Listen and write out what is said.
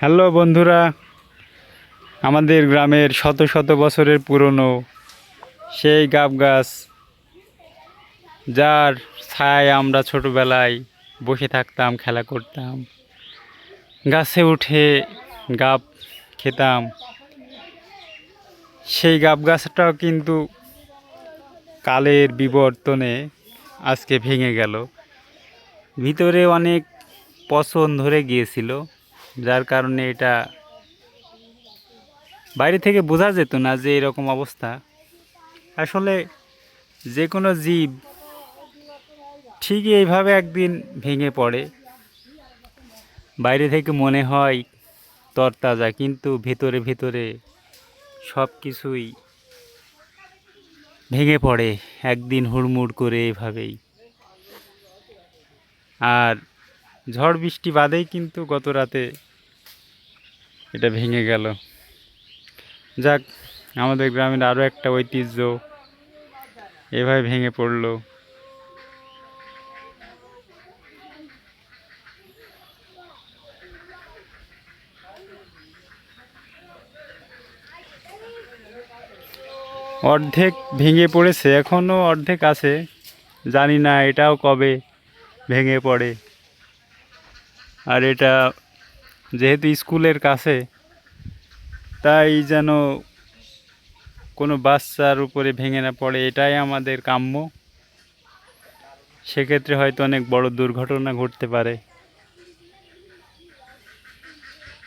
Hello বন্ধুরা, আমাদের গ্রামের শত শত বছরের পুরনো সেই গাব গাছ যার ছায় আমরা ছোটবেলায় বসে থাকতাম, খেলা করতাম। গাছে উঠে গাব খেতাম। সেই গাব গাছটাও কিন্তু কালের বিবর্তনে আজকে ভেঙে গেল। ভিতরে অনেক পচন ধরে গিয়েছিল। যার কারণে এটা বাইরে থেকে বোঝা যেত না যে এরকম অবস্থা। আসলে যে কোনো জীব ঠিকই এইভাবে একদিন ভেঙে পড়ে। বাইরে থেকে মনে হয় তরতাজা, কিন্তু ভেতরে ভেতরে সব কিছুই ভেঙে পড়ে, একদিন হুড়মুড় করে এভাবেই। আর ঝড় বৃষ্টি বাদেই কিন্তু গত রাতে এটা ভেঙে গেল। যাক, আমাদের গ্রামের আরও একটা ঐতিহ্য এভাবে ভেঙে পড়ল। অর্ধেক ভেঙে পড়েছে এখনও অর্ধেক আছে, জানি না এটাও কবে ভেঙে পড়ে। আর এটা যেহেতু স্কুলের কাছে, তাই যেন কোনো বাচ্চার উপরে ভেঙে না পড়ে, এটাই আমাদের কাম্য। সেক্ষেত্রে হয়তো অনেক বড় দুর্ঘটনা ঘটতে পারে।